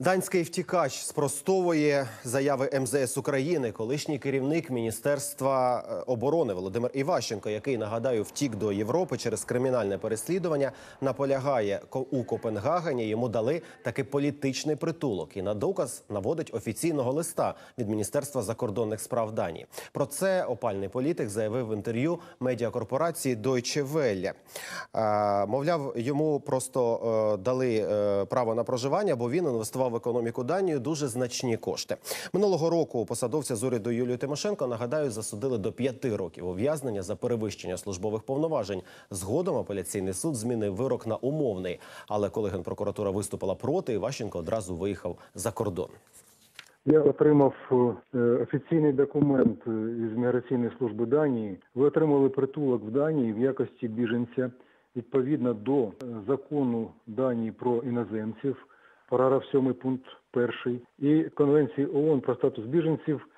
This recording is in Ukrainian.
Данський втікач спростовує заяви МЗС України. Колишній керівник Міністерства е, оборони Володимир Іващенко, який нагадаю втік до Європи через кримінальне переслідування, наполягає у Копенгагені. Йому дали таки політичний притулок і на доказ наводить офіційного листа від Міністерства закордонних справ Данії. Про це опальний політик заявив в інтерв'ю медіакорпорації Deutsche Welle. Е, Мовляв, йому просто е, дали право на проживання, бо він інвестував в економіку Данії дуже значні кошти. Минулого року посадовця з уряду Юлію Тимошенко нагадаю засудили до п'яти років ув'язнення за перевищення службових повноважень. Згодом апеляційний суд змінив вирок на умовний. Але коли генпрокуратура виступила проти, Іващенко одразу виїхав за кордон. Я отримав е, офіційний документ е, із міграційної служби Данії. Ви отримали притулок в Данії в якості біженця відповідно до е, закону Данії про іноземців, параграф 7 пункт 1 і Конвенції ООН про статус біженців